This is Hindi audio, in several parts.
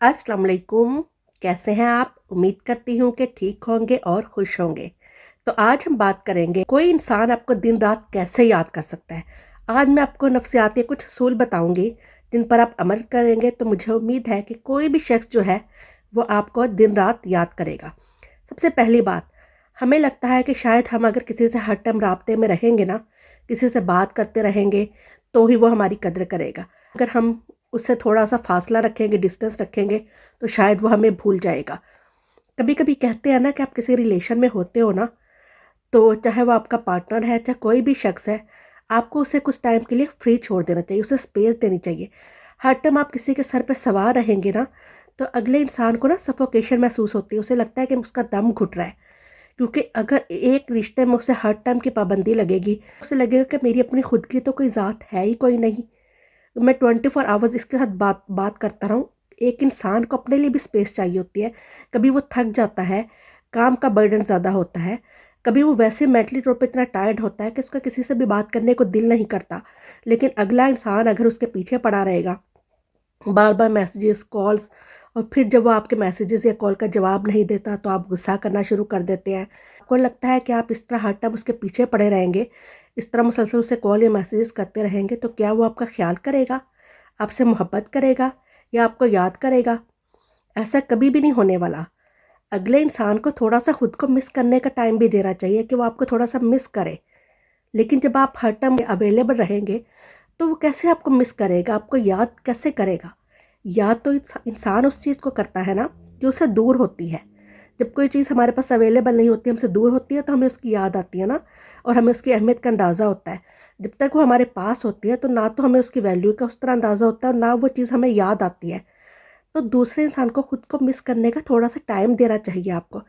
अस्सलाम वालेकुम कैसे हैं आप? उम्मीद करती हूँ कि ठीक होंगे और खुश होंगे। तो आज हम बात करेंगे, कोई इंसान आपको दिन रात कैसे याद कर सकता है? आज मैं आपको नफ्सियात के कुछ असूल बताऊँगी, जिन पर आप अमल करेंगे तो मुझे उम्मीद है कि कोई भी शख्स जो है, वो आपको दिन रात याद करेगा। सबसे पहली बात, हमें लगता है कि शायद हम अगर किसी से हर टाइम रबते में रहेंगे ना, किसी से बात करते रहेंगे तो ही वो हमारी कदर करेगा। अगर हम उससे थोड़ा सा फासला रखेंगे डिस्टेंस रखेंगे तो शायद वो हमें भूल जाएगा। कभी कभी कहते हैं ना कि आप किसी रिलेशन में होते हो ना तो चाहे वो आपका पार्टनर है, चाहे कोई भी शख्स है, आपको उसे कुछ टाइम के लिए फ्री छोड़ देना चाहिए, उसे स्पेस देनी चाहिए। हर टाइम आप किसी के सर पर सवार रहेंगे ना तो अगले इंसान को ना सफोकेशन महसूस होती है, उसे लगता है कि उसका दम घुट रहा है। क्योंकि अगर एक रिश्ते में उसे हर टाइम की पाबंदी लगेगी, उसे लगेगा कि मेरी अपनी खुद की तो कोई ज़ात है ही कोई नहीं। मैं ट्वेंटी फोर आवर्स इसके साथ बात बात करता रहूँ। एक इंसान को अपने लिए भी स्पेस चाहिए होती है। कभी वो थक जाता है, काम का बर्डन ज़्यादा होता है, कभी वो वैसे मेंटली तौर पर इतना टायर्ड होता है कि उसका किसी से भी बात करने को दिल नहीं करता। लेकिन अगला इंसान अगर उसके पीछे पड़ा रहेगा बार बार मैसेजेस कॉल्स और फिर जब वो आपके मैसेजेस या कॉल का जवाब नहीं देता तो आप गुस्सा करना शुरू कर देते हैं। आपको लगता है कि आप इस तरह हर टाइम उसके पीछे पड़े रहेंगे इस तरह मुसलसल उसे कॉल या मैसेजेस करते रहेंगे तो क्या वो आपका ख्याल करेगा? आपसे मोहब्बत करेगा या आपको याद करेगा? ऐसा कभी भी नहीं होने वाला। अगले इंसान को थोड़ा सा खुद को मिस करने का टाइम भी देना चाहिए कि वो आपको थोड़ा सा मिस करे। लेकिन जब आप हर टाइम अवेलेबल रहेंगे तो वो कैसे आपको मिस करेगा? आपको याद कैसे करेगा? याद तो इंसान उस चीज़ को करता है ना, जो उससे दूर होती है। जब कोई चीज़ हमारे पास अवेलेबल नहीं होती, हमसे दूर होती है तो हमें उसकी याद आती है ना, और हमें उसकी अहमियत का अंदाज़ा होता है। जब तक वो हमारे पास होती है तो ना तो हमें उसकी वैल्यू का उस तरह अंदाज़ा होता है, और ना वो चीज़ हमें याद आती है। तो दूसरे इंसान को खुद को मिस करने का थोड़ा सा टाइम देना चाहिए आपको,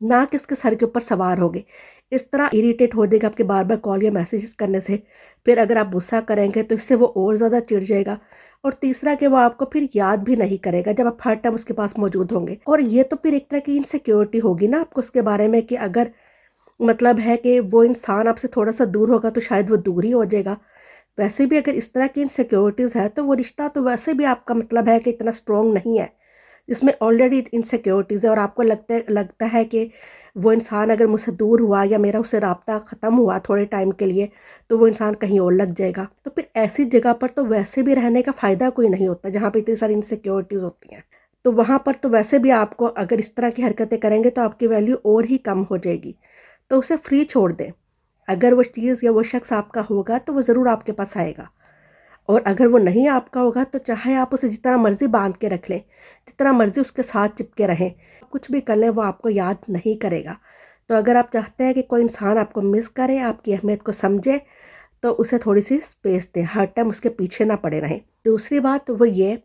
ना कि उसके सर के ऊपर सवार हो गए इस तरह इरीटेट हो जाएगा आपके बार बार कॉल या मैसेजेस करने से, फिर अगर आप गुस्सा करेंगे तो इससे वो और ज़्यादा चिढ़ जाएगा और तीसरा कि वो आपको फिर याद भी नहीं करेगा जब आप हर टाइम उसके पास मौजूद होंगे। और ये तो फिर एक तरह की इनसिक्योरिटी होगी ना आपको उसके बारे में कि अगर मतलब है कि वो इंसान आपसे थोड़ा सा दूर होगा तो शायद वो दूर ही हो जाएगा। वैसे भी अगर इस तरह की इनसिक्योरिटीज़ है तो वो रिश्ता तो वैसे भी आपका मतलब है कि इतना स्ट्रॉन्ग नहीं है। जिसमें ऑलरेडी इनसिक्योरिटीज़ है और आपको लगता लगता है कि वो इंसान अगर मुझसे दूर हुआ या मेरा उससे रबता ख़त्म हुआ थोड़े टाइम के लिए तो वो इंसान कहीं और लग जाएगा। तो फिर ऐसी जगह पर तो वैसे भी रहने का फ़ायदा कोई नहीं होता, जहाँ पर इतनी सारी इनसिक्योरिटीज़ होती हैं। तो वहाँ पर तो वैसे भी आपको अगर इस तरह की हरकतें करेंगे तो आपकी वैल्यू और ही कम हो जाएगी। तो उसे फ्री छोड़ दें। अगर वो चीज़ या वो शख्स आपका होगा तो वो ज़रूर आपके पास आएगा। और अगर वो नहीं आपका होगा तो चाहे आप उसे जितना मर्ज़ी बाँध के रख लें, जितना मर्ज़ी उसके साथ चिपके रहें। कुछ भी कर लें, वो आपको याद नहीं करेगा। तो अगर आप चाहते हैं कि कोई इंसान आपको मिस करे, आपकी अहमियत को समझे तो उसे थोड़ी सी स्पेस दें, हर टाइम उसके पीछे ना पड़े रहें। दूसरी बात वो ये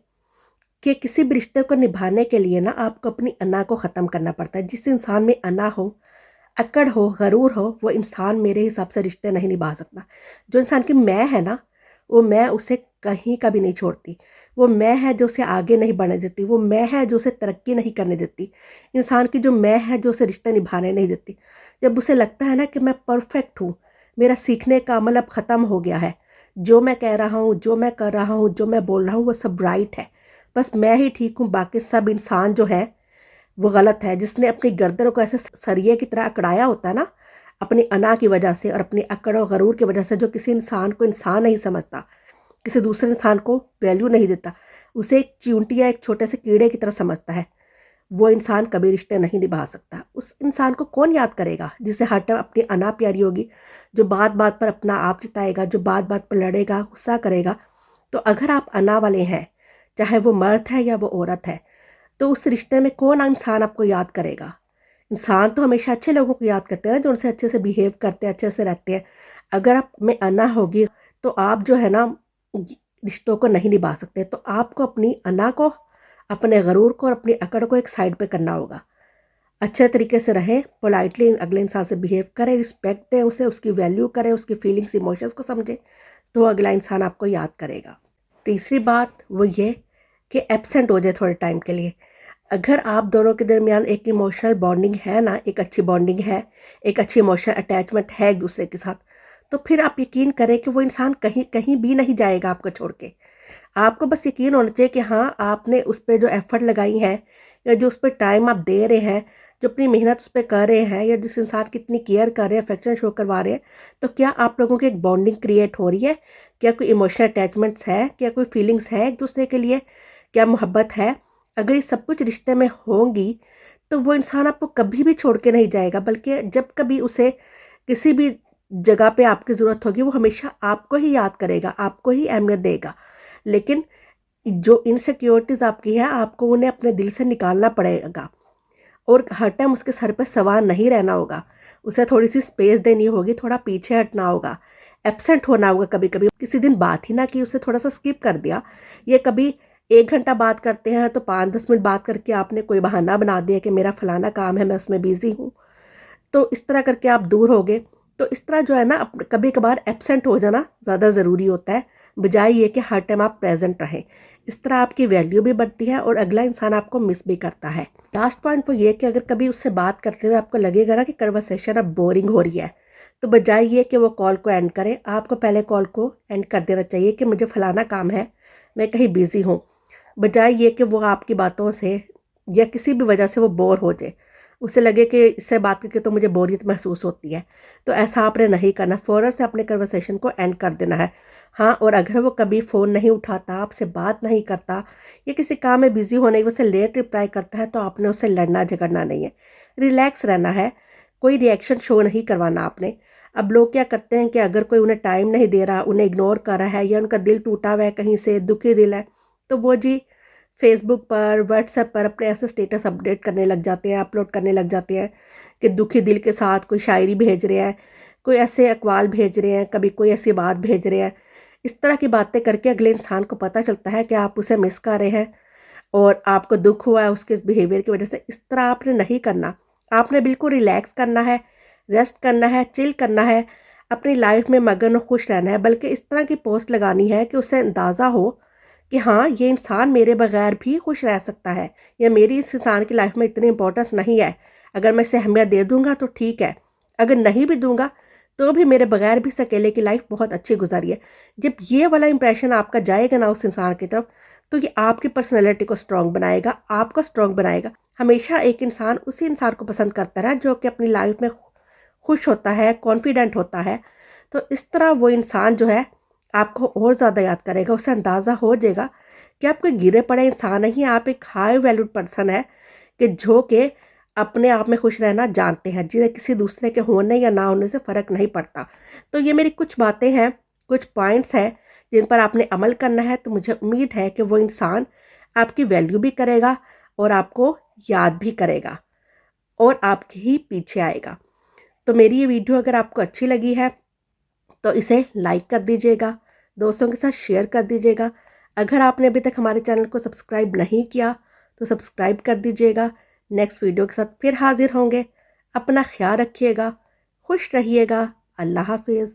कि किसी भी रिश्ते को निभाने के लिए ना आपको अपनी अना को ख़त्म करना पड़ता है। जिस इंसान में अना हो, अकड़ हो, गरूर हो, वो इंसान मेरे हिसाब से रिश्ते नहीं निभा सकता। जो इंसान की मैं है ना, वो मैं उसे कहीं का भी नहीं छोड़ती। वो मैं है जो उसे आगे नहीं बढ़ने देती, वो मैं है जो उसे तरक्की नहीं करने देती। इंसान की जो मैं है जो उसे रिश्ते निभाने नहीं देती। जब उसे लगता है ना कि मैं परफेक्ट हूँ, मेरा सीखने का अमल अब ख़त्म हो गया है। जो मैं कह रहा हूँ, जो मैं कर रहा हूँ, जो मैं बोल रहा हूँ, वो सब राइट है। बस मैं ही ठीक हूँ, बाकी सब इंसान जो है, वो गलत है। जिसने अपनी गर्दन को ऐसे सरिये की तरह अकड़ाया होता है ना, अपनी अना की वजह से और अपनी अकड़ और गरूर की वजह से जो किसी इंसान को इंसान नहीं समझता किसी दूसरे इंसान को वैल्यू नहीं देता। उसे एक चींटी या एक छोटे से कीड़े की तरह समझता है। वो इंसान कभी रिश्ते नहीं निभा सकता। उस इंसान को कौन याद करेगा, जिसे हर टाइम अपनी अना प्यारी होगी, जो बात बात पर अपना आप जिताएगा, जो बात बात पर लड़ेगा, गुस्सा करेगा? तो अगर आप अना वाले हैं, चाहे वो मर्द है या वो औरत है तो उस रिश्ते में कौन इंसान आपको याद करेगा? इंसान तो हमेशा अच्छे लोगों को याद करते हैं ना, जो उनसे अच्छे से बिहेव करते हैं, अच्छे से रहते हैं। अगर आप में अना होगी तो आप जो है ना रिश्तों को नहीं निभा सकते तो आपको अपनी अना को, अपने गरूर को और अपनी अकड़ को एक साइड पे करना होगा। अच्छे तरीके से रहें पोलाइटली अगले इंसान से बिहेव करें रिस्पेक्ट दें उसे, उसकी वैल्यू करें, उसकी फीलिंग्स इमोशंस को समझें तो अगला इंसान आपको याद करेगा। तीसरी बात वो ये कि एबसेंट हो जाए थोड़े टाइम के लिए। अगर आप दोनों के दरमियान एक इमोशनल बॉन्डिंग है ना, एक अच्छी बॉन्डिंग है, एक अच्छी इमोशनल अटैचमेंट है एक दूसरे के साथ तो फिर आप यकीन करें कि वो इंसान कहीं कहीं भी नहीं जाएगा आपको छोड़ के। आपको बस यकीन होना चाहिए कि हाँ आपने उस पर जो एफ़र्ट लगाई हैं, या जो उस पर टाइम आप दे रहे हैं, जो अपनी मेहनत उस पर कर रहे हैं, या जिस इंसान की इतनी केयर कर रहे हैं अफेक्शन शो करवा रहे हैं तो क्या आप लोगों की एक बॉन्डिंग क्रिएट हो रही है? क्या कोई इमोशनल अटैचमेंट्स है? क्या कोई फीलिंग्स है एक दूसरे के लिए? क्या मोहब्बत है? अगर ये सब कुछ रिश्ते में होंगी तो वो इंसान आपको कभी भी छोड़ के नहीं जाएगा, बल्कि जब कभी उसे किसी भी जगह पे आपकी ज़रूरत होगी, वो हमेशा आपको ही याद करेगा, आपको ही अहमियत देगा। लेकिन जो इनसिक्योरिटीज़ आपकी है, आपको उन्हें अपने दिल से निकालना पड़ेगा। और हर टाइम उसके सर पर सवार नहीं रहना होगा। उसे थोड़ी सी स्पेस देनी होगी, थोड़ा पीछे हटना होगा। एबसेंट होना होगा कभी कभी किसी दिन बात ही ना की, उसे थोड़ा सा स्किप कर दिया। ये कभी एक घंटा बात करते हैं तो पाँच दस मिनट बात करके आपने कोई बहाना बना दिया कि मेरा फलाना काम है, मैं उसमें बिज़ी हूँ। तो इस तरह करके आप दूर हो गए तो इस तरह जो है ना कभी कभार एबसेंट हो जाना ज़्यादा ज़रूरी होता है। बजाय ये कि हर टाइम आप प्रेजेंट रहें। इस तरह आपकी वैल्यू भी बढ़ती है और अगला इंसान आपको मिस भी करता है। लास्ट पॉइंट वो ये कि अगर कभी उससे बात करते हुए आपको लगेगा ना कि कन्वर्सेशन अब बोरिंग हो रही है तो बजाय ये कि वो कॉल को एंड करें। आपको पहले कॉल को एंड कर देना चाहिए कि मुझे फलाना काम है, मैं कहीं बिज़ी हूँ। बजाय ये कि वो आपकी बातों से या किसी भी वजह से वो बोर हो जाए। उसे लगे कि इससे बात करके तो मुझे बोरियत महसूस होती है। तो ऐसा आपने नहीं करना, फ़ौरन से अपने कन्वर्सेशन को एंड कर देना है। हाँ और अगर वो कभी फ़ोन नहीं उठाता, आपसे बात नहीं करता, या किसी काम में बिज़ी होने की वजह से लेट रिप्लाई करता है तो आपने उससे लड़ना झगड़ना नहीं है। रिलैक्स रहना है। कोई रिएक्शन शो नहीं करवाना आपने। अब लोग क्या करते हैं कि अगर कोई उन्हें टाइम नहीं दे रहा, उन्हें इग्नोर कर रहा है, या उनका दिल टूटा हुआ है कहीं से, दुखी दिल है तो वो जी फेसबुक पर व्हाट्सएप पर अपने ऐसे स्टेटस अपडेट करने लग जाते हैं अपलोड करने लग जाते हैं कि दुखी दिल के साथ कोई शायरी भेज रहे हैं, कोई ऐसे अकवाल भेज रहे हैं, कभी कोई ऐसी बात भेज रहे हैं। इस तरह की बातें करके अगले इंसान को पता चलता है कि आप उसे मिस कर रहे हैं और आपको दुख हुआ है उसके बिहेवियर की वजह से। इस तरह आपने नहीं करना। आपने बिल्कुल रिलैक्स करना है रेस्ट करना है चिल करना है, अपनी लाइफ में मगन और खुश रहना है। बल्कि इस तरह की पोस्ट लगानी है कि उसे अंदाज़ा हो कि हाँ ये इंसान मेरे बगैर भी खुश रह सकता है या मेरी इस इंसान की लाइफ में इतनी इंपॉर्टेंस नहीं है। अगर मैं इसे अहमियत दे दूँगा तो ठीक है, अगर नहीं भी दूँगा तो भी मेरे बगैर भी सकेले की लाइफ बहुत अच्छी गुजारी है। जब ये वाला इंप्रेशन आपका जाएगा ना उस इंसान की तरफ़ तो ये आपकी पर्सनैलिटी को स्ट्रॉन्ग बनाएगा, आपको स्ट्रॉन्ग बनाएगा। हमेशा एक इंसान उसी इंसान को पसंद करता है जो कि अपनी लाइफ में खुश होता है कॉन्फिडेंट होता है। तो इस तरह वो इंसान जो है आपको और ज़्यादा याद करेगा उससे अंदाज़ा हो जाएगा कि कोई गिरे पड़े इंसान नहीं आप एक हाई वैल्यूड पर्सन है कि जो कि अपने आप में खुश रहना जानते हैं, जिन्हें किसी दूसरे के होने या ना होने से फ़र्क नहीं पड़ता। तो ये मेरी कुछ बातें हैं, कुछ पॉइंट्स हैं जिन पर आपने अमल करना है तो मुझे उम्मीद है कि वो इंसान आपकी वैल्यू भी करेगा और आपको याद भी करेगा और आपके ही पीछे आएगा। तो मेरी ये वीडियो अगर आपको अच्छी लगी है तो इसे लाइक कर दीजिएगा। दोस्तों के साथ शेयर कर दीजिएगा। अगर आपने अभी तक हमारे चैनल को सब्सक्राइब नहीं किया तो सब्सक्राइब कर दीजिएगा। नेक्स्ट वीडियो के साथ फिर हाजिर होंगे। अपना ख्याल रखिएगा, खुश रहिएगा। अल्लाह हाफिज़।